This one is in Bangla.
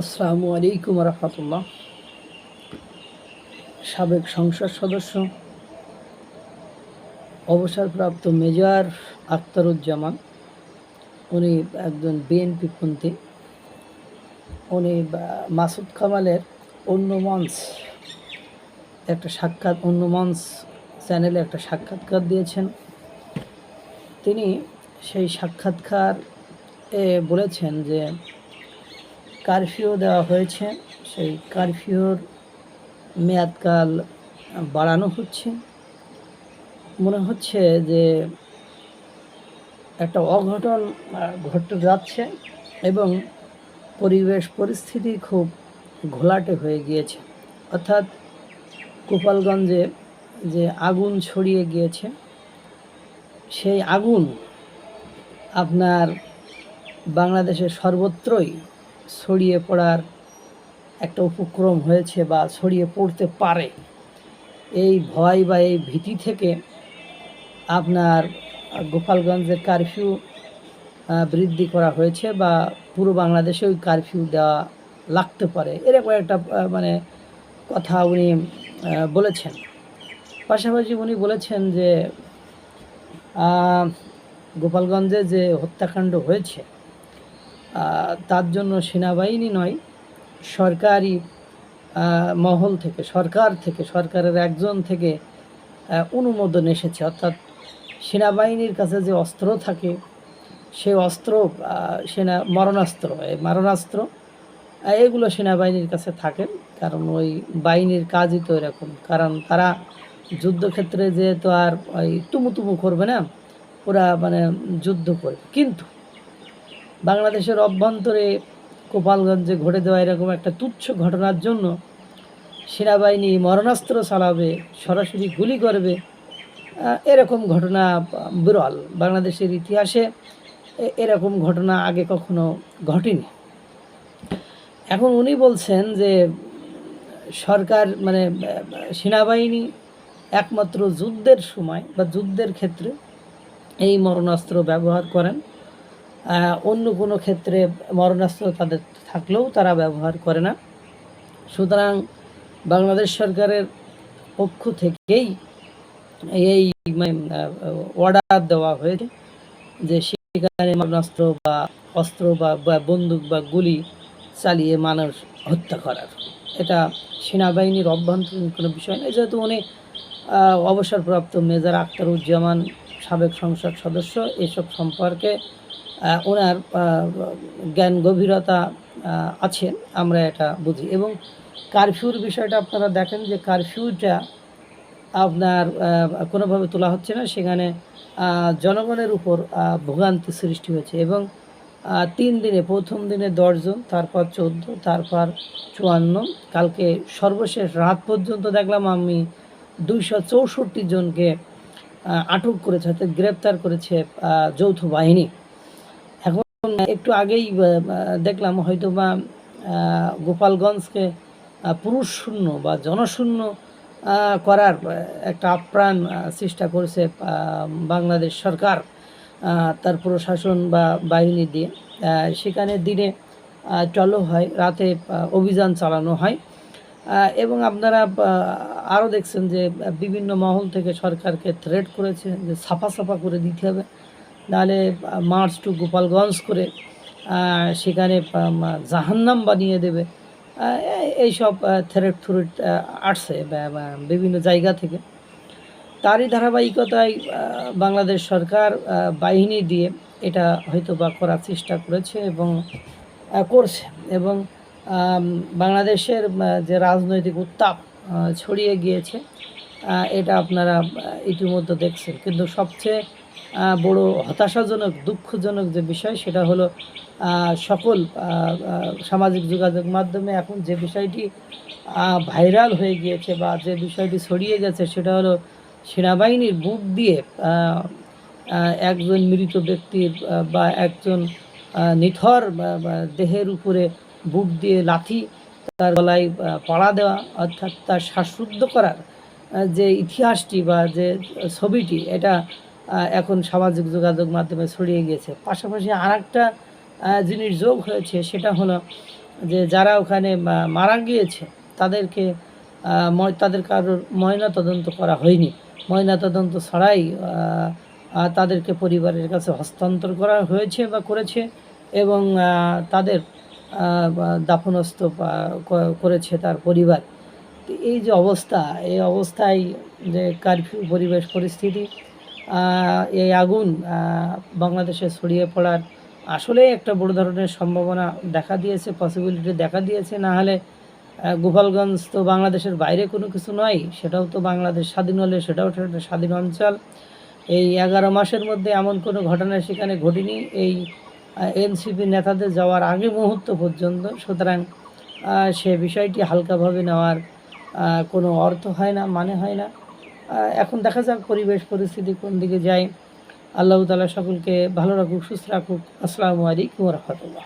আসসালামু আলাইকুম রহমতুল্লাহ। সাবেক সংসদ সদস্য, অবসরপ্রাপ্ত মেজর আখতারুজ্জামান, উনি একজন বিএনপি পন্থী। উনি মাসুদ কামালের অন্য মঞ্চ, একটা সাক্ষাৎ, অন্য মঞ্চ চ্যানেলে একটা সাক্ষাৎকার দিয়েছেন। তিনি সেই সাক্ষাৎকার এ বলেছেন যে কারফিউ দেওয়া হয়েছে। সেই কারফিউর মেয়াদকাল বাড়ানো হচ্ছে। মনে হচ্ছে যে একটা অঘটন ঘটতে যাচ্ছে এবং পরিবেশ পরিস্থিতি খুব ঘোলাটে হয়ে গিয়েছে। অর্থাৎ গোপালগঞ্জে যে আগুন ছড়িয়ে গিয়েছে, সেই আগুন আপনার বাংলাদেশের সর্বত্রই ছড়িয়ে পড়ার একটা উপক্রম হয়েছে বা ছড়িয়ে পড়তে পারে। এই ভয় বা এই ভীতি থেকে আপনার গোপালগঞ্জের কারফিউ বৃদ্ধি করা হয়েছে বা পুরো বাংলাদেশে ওই কারফিউ দেওয়া লাগতে পারে। এরকম একটা মানে কথা উনি বলেছেন। পাশাপাশি উনি বলেছেন যে গোপালগঞ্জে যে হত্যাকাণ্ড হয়েছে তার জন্য সেনাবাহিনী নয়, সরকারি মহল থেকে, সরকার থেকে, সরকারের একজন থেকে অনুমোদন এসেছে। অর্থাৎ সেনাবাহিনীর কাছে যে অস্ত্র থাকে, সে অস্ত্র সেনা, মরণাস্ত্র, এই মারণাস্ত্র এগুলো সেনাবাহিনীর কাছে থাকে কারণ ওই বাহিনীর কাজই তো এরকম। কারণ তারা যুদ্ধক্ষেত্রে যেহেতু আর ওই তুমু তুমু করবে না, ওরা মানে যুদ্ধ করবে। কিন্তু বাংলাদেশের অভ্যন্তরে গোপালগঞ্জে ঘটে দেওয়া এরকম একটা তুচ্ছ ঘটনার জন্য সেনাবাহিনী মরণাস্ত্র চালাবে, সরাসরি গুলি করবে এরকম ঘটনা বিরল। বাংলাদেশের ইতিহাসে এরকম ঘটনা আগে কখনো ঘটেনি। এখন উনি বলছেন যে সরকার মানে সেনাবাহিনী একমাত্র যুদ্ধের সময় বা যুদ্ধের ক্ষেত্রে এই মরণাস্ত্র ব্যবহার করেন। অন্য কোনো ক্ষেত্রে মরণাস্ত্র তাদের থাকলেও তারা ব্যবহার করে না। সুতরাং বাংলাদেশ সরকারের পক্ষ থেকেই এই অর্ডার দেওয়া হয়েছে যে সেখানে মারণাস্ত্র বা অস্ত্র বা বন্দুক বা গুলি চালিয়ে মানুষ হত্যা করার। এটা সেনাবাহিনীর অভ্যন্তরীণ কোনো বিষয় নয়। যেহেতু উনি অবসরপ্রাপ্ত মেজর আখতারুজ্জামান সাবেক সংসদ সদস্য, এসব সম্পর্কে ওনার জ্ঞান গভীরতা আছে, আমরা এটা বুঝি। এবং কারফিউর বিষয়টা আপনারা দেখেন যে কারফিউটা আপনার কোনোভাবে তোলা হচ্ছে না। সেখানে জনগণের উপর ভোগান্তি সৃষ্টি হয়েছে এবং তিন দিনে, প্রথম দিনে দশজন তারপর চোদ্দ, তারপর চুয়ান্ন। কালকে সর্বশেষ রাত পর্যন্ত দেখলাম আমি দুইশো চৌষট্টি জনকে আটক করেছে, অর্থাৎ গ্রেপ্তার করেছে যৌথ বাহিনী। একটু আগেই দেখলাম হয়তো বা গোপালগঞ্জকে পুরুষ শূন্য বা জনশূন্য করার একটা আপ্রাণ চেষ্টা করেছে বাংলাদেশ সরকার তার প্রশাসন বা বাহিনী দিয়ে। সেখানে দিনে চলো হয়, রাতে অভিযান চালানো হয়। এবং আপনারা আরও দেখছেন যে, বিভিন্ন মহল থেকে সরকারকে থ্রেট করেছে যে সাফা সাফা করে দিতে হবে। নাহলে মার্চ টু গোপালগঞ্জ করে সেখানে জাহান্নাম বানিয়ে দেবে। এইসব থ্রেট থ্রুট আসছে বিভিন্ন জায়গা থেকে। তারই ধারাবাহিকতায় বাংলাদেশ সরকার বাহিনী দিয়ে এটা হয়তো বা করার চেষ্টা করেছে এবং করছে। এবং বাংলাদেশের যে রাজনৈতিক উত্তাপ ছড়িয়ে গিয়েছে এটা আপনারা ইতিমধ্যে দেখছেন। কিন্তু সবচেয়ে বড় হতাশাজনক, দুঃখজনক যে বিষয়, সেটা হলো সকল সামাজিক যোগাযোগ মাধ্যমে এখন যে বিষয়টি ভাইরাল হয়ে গিয়েছে বা যে বিষয়টি ছড়িয়ে গেছে, সেটা হলো সেনাবাহিনীর বুক দিয়ে একজন মৃত ব্যক্তির বা একজন নিথর দেহের উপরে বুক দিয়ে লাথি, তার গলায় পাড়া দেওয়া, অর্থাৎ তার শ্বাসরুদ্ধ করার যে ইতিহাসটি বা যে ছবিটি, এটা এখন সামাজিক যোগাযোগ মাধ্যমে ছড়িয়ে গিয়েছে পাশাপাশি আর একটা জিনিস যোগ হয়েছে, সেটা হলো যে যারা ওখানে মারা গিয়েছে, তাদেরকে তাদের কারোর ময়না তদন্ত করা হয়নি। ময়না তদন্ত ছাড়াই তাদেরকে পরিবারের কাছে হস্তান্তর করা হয়েছে বা করেছে এবং তাদের দাফনস্থ করেছে তার পরিবার। এই যে অবস্থা, এই অবস্থায় যে কারফিউ পরিবেশ পরিস্থিতি এই আগুন বাংলাদেশে ছড়িয়ে পড়ার আসলেই একটা বড় ধরনের সম্ভাবনা দেখা দিয়েছে পসিবিলিটি দেখা দিয়েছে। না হলে গোপালগঞ্জ তো বাংলাদেশের বাইরে কোনো কিছু নয়, সেটাও তো বাংলাদেশ স্বাধীন হলে সেটাও একটা স্বাধীন অঞ্চল। এই এগারো মাসের মধ্যে এমন কোনো ঘটনা সেখানে ঘটেনি। এই এনসিপি নেতাদের যাওয়ার আগে মুহূর্ত পর্যন্ত, সুতরাং সে বিষয়টি হালকাভাবে নেওয়ার কোনো অর্থ হয় না মানে হয় না। এখন দেখা যাক পরিবেশ পরিস্থিতি কোন দিকে যায়। আল্লাহ তালা সকলকে ভালো রাখুক, সুস্থ রাখুক। আসসালামু আলাইকুম রহমতুল্লাহ।